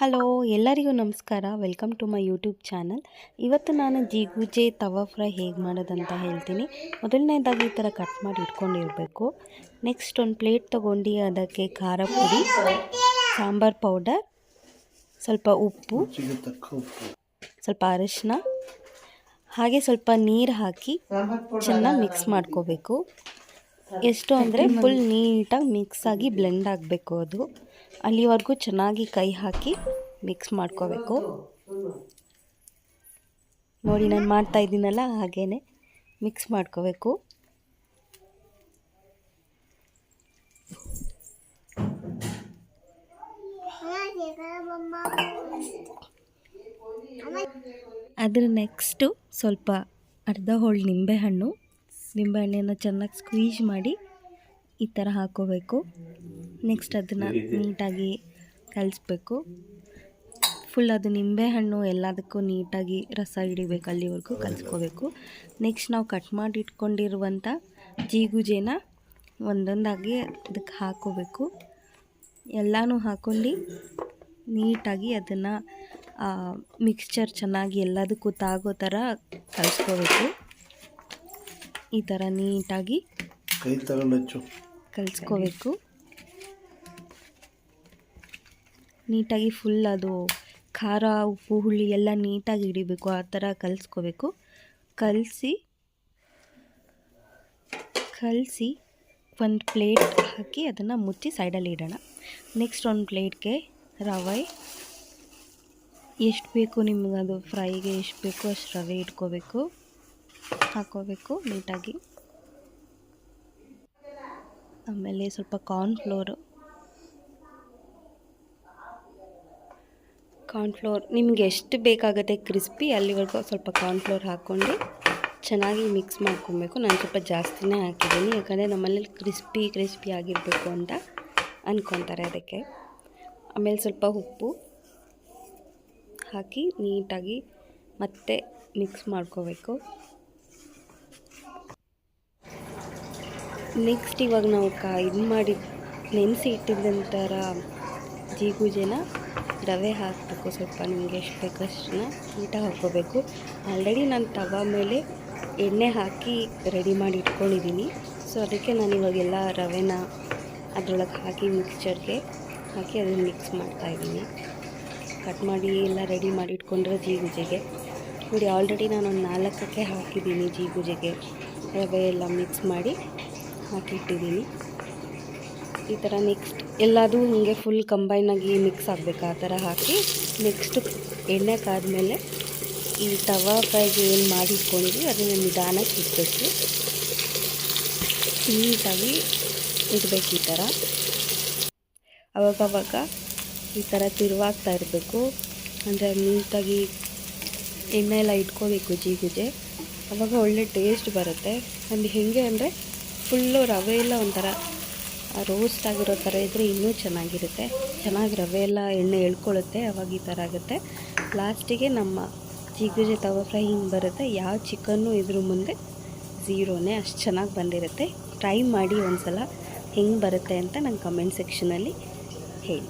Hello ಎಲ್ಲರಿಗೂ ನಮಸ್ಕಾರ. Welcome to my YouTube channel ಇವತ್ತು ನಾನು ಜಿಗುಜೆ ತವಾ, ಫ್ರೈ ಹೇಗೆ ಮಾಡೋದಂತ ಹೇಳ್ತೀನಿ. ಮೊದಲನೇದಾಗಿ ಈ ಥರ ಕಟ್ ಮಾಡಿ ಇಟ್ಕೊಂಡಿರಬೇಕು. ನೆಕ್ಸ್ಟ್ ಒಂದು ಪ್ಲೇಟ್ ತೊಗೊಂಡು ಅದಕ್ಕೆ ಖಾರ ಪುಡಿ, ಸಾಂಬಾರ್ ಪೌಡರ್, ಸ್ವಲ್ಪ ಉಪ್ಪು, ಸ್ವಲ್ಪ ಅರಿಶಿನ, ಹಾಗೆ ಸ್ವಲ್ಪ ನೀರು ಹಾಕಿ ಚೆನ್ನಾಗಿ ಮಿಕ್ಸ್ ಮಾಡ್ಕೋಬೇಕು. ಎಷ್ಟು ಅಂದರೆ ಫುಲ್ ನೀಟಾಗಿ ಮಿಕ್ಸ್ ಆಗಿ ಬ್ಲೆಂಡ್ ಆಗಬೇಕು ಅದು. ಅಲ್ಲಿವರೆಗೂ ಚೆನ್ನಾಗಿ ಕೈ ಹಾಕಿ ಮಿಕ್ಸ್ ಮಾಡ್ಕೋಬೇಕು. ನೋಡಿ ನಾನು ಮಾಡ್ತಾ ಇದ್ದೀನಲ್ಲ ಹಾಗೇ ಮಿಕ್ಸ್ ಮಾಡ್ಕೋಬೇಕು. ಅದ್ರ ನೆಕ್ಸ್ಟು ಸ್ವಲ್ಪ ಅರ್ಧ ಹೋಳು ನಿಂಬೆಹಣ್ಣು. ನಿಂಬೆಹಣ್ಣನ್ನು ಚೆನ್ನಾಗಿ ಸ್ಕ್ವೀಜ್ ಮಾಡಿ ಈ ಥರ ಹಾಕೋಬೇಕು. ನೆಕ್ಸ್ಟ್ ಅದನ್ನು ನೀಟಾಗಿ ಕಲಿಸ್ಬೇಕು. ಫುಲ್ ಅದು ನಿಂಬೆಹಣ್ಣು ಎಲ್ಲದಕ್ಕೂ ನೀಟಾಗಿ ರಸ ಹಿಡಿಬೇಕು ಅಲ್ಲಿವರೆಗೂ ಕಲಿಸ್ಕೋಬೇಕು. ನೆಕ್ಸ್ಟ್ ನಾವು ಕಟ್ ಮಾಡಿ ಇಟ್ಕೊಂಡಿರುವಂಥ ಜೀಗುಜೇನ ಒಂದೊಂದಾಗಿ ಅದಕ್ಕೆ ಹಾಕೋಬೇಕು. ಎಲ್ಲನೂ ಹಾಕ್ಕೊಂಡು ನೀಟಾಗಿ ಅದನ್ನು ಮಿಕ್ಸ್ಚರ್ ಚೆನ್ನಾಗಿ ಎಲ್ಲದಕ್ಕೂ ತಾಗೋ ಥರ ಕಲಿಸ್ಕೋಬೇಕು. ಈ ಥರ ನೀಟಾಗಿ ಕೈ ತಗೊಂಡು ಕಲಿಸ್ಕೋಬೇಕು. ನೀಟಾಗಿ ಫುಲ್ ಅದು ಖಾರ ಉಪ್ಪು ಹುಳಿ ಎಲ್ಲ ನೀಟಾಗಿ ಹಿಡಿಬೇಕು. ಆ ಥರ ಕಲಿಸ್ಕೋಬೇಕು. ಕಲಸಿ ಕಲಸಿ ಒಂದು ಪ್ಲೇಟ್ ಹಾಕಿ ಅದನ್ನು ಮುಚ್ಚಿ ಸೈಡಲ್ಲಿ ಇಡೋಣ. ನೆಕ್ಸ್ಟ್ ಒಂದು ಪ್ಲೇಟ್ಗೆ ರವೆ. ಎಷ್ಟು ಬೇಕು ನಿಮ್ಗೆ ಅದು? ಫ್ರೈಗೆ ಎಷ್ಟು ಬೇಕು? ಅಷ್ಟು ರವೆ ಇಟ್ಕೋಬೇಕು. ಹಾಕೋಬೇಕು ನೀಟಾಗಿ. ಆಮೇಲೆ ಸ್ವಲ್ಪ ಕಾರ್ನ್ ಫ್ಲೋರು ಕಾರ್ನ್ ಫ್ಲೋರ್ ನಿಮ್ಗೆ ಎಷ್ಟು ಬೇಕಾಗುತ್ತೆ ಕ್ರಿಸ್ಪಿ ಅಲ್ಲಿವರೆಗೂ ಸ್ವಲ್ಪ ಕಾರ್ನ್ ಫ್ಲೋರ್ ಹಾಕ್ಕೊಂಡು ಚೆನ್ನಾಗಿ ಮಿಕ್ಸ್ ಮಾಡ್ಕೊಬೇಕು. ನಾನು ಸ್ವಲ್ಪ ಜಾಸ್ತಿನೇ ಹಾಕಿದ್ದೀನಿ, ಯಾಕಂದರೆ ನಮ್ಮಲ್ಲಿ ಕ್ರಿಸ್ಪಿ ಕ್ರಿಸ್ಪಿ ಆಗಿರಬೇಕು ಅಂತ ಅಂದ್ಕೊತಾರೆ ಅದಕ್ಕೆ. ಆಮೇಲೆ ಸ್ವಲ್ಪ ಉಪ್ಪು ಹಾಕಿ ನೀಟಾಗಿ ಮತ್ತೆ ಮಿಕ್ಸ್ ಮಾಡ್ಕೋಬೇಕು. ನೆಕ್ಸ್ಟ್ ಇವಾಗ ನಾವು ಕಾ ಇದು ಮಾಡಿ ನೆನೆಸಿ ಇಟ್ಟಿದ್ದಂಥರ ಜೀಗುಜೆನ ರವೆ ಹಾಕಬೇಕು. ಸ್ವಲ್ಪ ನಿಮಗೆ ಎಷ್ಟು ಬೇಕು ಅಷ್ಟನ್ನ ಊಟ ಹಾಕ್ಕೋಬೇಕು. ಆಲ್ರೆಡಿ ನಾನು ತವ ಮೇಲೆ ಎಣ್ಣೆ ಹಾಕಿ ರೆಡಿ ಮಾಡಿ ಇಟ್ಕೊಂಡಿದ್ದೀನಿ ಸೊ ಅದಕ್ಕೆ ನಾನು ಇವಾಗೆಲ್ಲ ರವೆನ ಅದರೊಳಗೆ ಹಾಕಿ ಮಿಕ್ಸ್ಚರ್ಗೆ ಹಾಕಿ ಅದನ್ನು ಮಿಕ್ಸ್ ಮಾಡ್ತಾಯಿದ್ದೀನಿ ಕಟ್ ಮಾಡಿ ಎಲ್ಲ ರೆಡಿ ಮಾಡಿ ಇಟ್ಕೊಂಡ್ರೆ ಜೀಗುಜೆಗೆ ನೋಡಿ ಆಲ್ರೆಡಿ ನಾನು ಒಂದು ನಾಲ್ಕಕ್ಕೆ ಹಾಕಿದ್ದೀನಿ ಜೀಗುಜೆಗೆ ರವೆ ಎಲ್ಲ ಮಿಕ್ಸ್ ಮಾಡಿ. ಹಾಕಿಟ್ಟಿದ್ದೀನಿ. ಈ ಥರ ನೆಕ್ಸ್ಟ್ ಎಲ್ಲದೂ ಹಿಂಗೆ ಫುಲ್ ಕಂಬೈನಾಗಿ ಮಿಕ್ಸ್ ಆಗಬೇಕು, ಆ ಥರ ಹಾಕಿ ನೆಕ್ಸ್ಟ್ ಎಣ್ಣೆ ಕಾದ್ಮೇಲೆ ಈ ತವಾ ಫ್ರೈಗೆ ಏನು ಮಾಡಿ ಇಟ್ಕೊಂಡಿದ್ವಿ ಅದನ್ನು ನಿಧಾನಕ್ಕೆ ಇಟ್ಬೇಕು ನೀಟಾಗಿ ಇಡಬೇಕು ಈ ಥರ ಅವಾಗವಾಗ ಈ ಥರ ತಿರುವಾಗ್ತಾ ಇರಬೇಕು. ಅಂದರೆ ನೀಟಾಗಿ ಎಣ್ಣೆ ಎಲ್ಲ ಇಟ್ಕೋಬೇಕು, ಜೀಗುಜೆ. ಅವಾಗ ಒಳ್ಳೆ ಟೇಸ್ಟ್ ಬರುತ್ತೆ. ಅದು ಹೇಗೆ ಅಂದರೆ ಫುಲ್ಲು ರವೆ ಎಲ್ಲ ಒಂಥರ ರೋಸ್ಟ್ ಆಗಿರೋ ಥರ ಇದ್ದರೆ ಇನ್ನೂ ಚೆನ್ನಾಗಿರುತ್ತೆ. ಚೆನ್ನಾಗಿ ರವೆ ಎಲ್ಲ ಎಣ್ಣೆ ಎಳ್ಕೊಳ್ಳುತ್ತೆ, ಅವಾಗ ಈ ಥರ ಆಗುತ್ತೆ. ಲಾಸ್ಟಿಗೆ ನಮ್ಮ ಜಿಗುಜೆ ತವ ಫ್ರೈ ಹಿಂಗೆ ಬರುತ್ತೆ. ಯಾವ ಚಿಕನ್ನು ಇದ್ರ ಮುಂದೆ ಝೀರೋನೇ ಅಷ್ಟು ಚೆನ್ನಾಗಿ ಬಂದಿರುತ್ತೆ. ಟ್ರೈ ಮಾಡಿ ಒಂದು ಸಲ ಹೆಂಗೆ ಬರುತ್ತೆ ಅಂತ ನಂಗೆ ಕಮೆಂಟ್ ಸೆಕ್ಷನಲ್ಲಿ ಹೇಳಿ.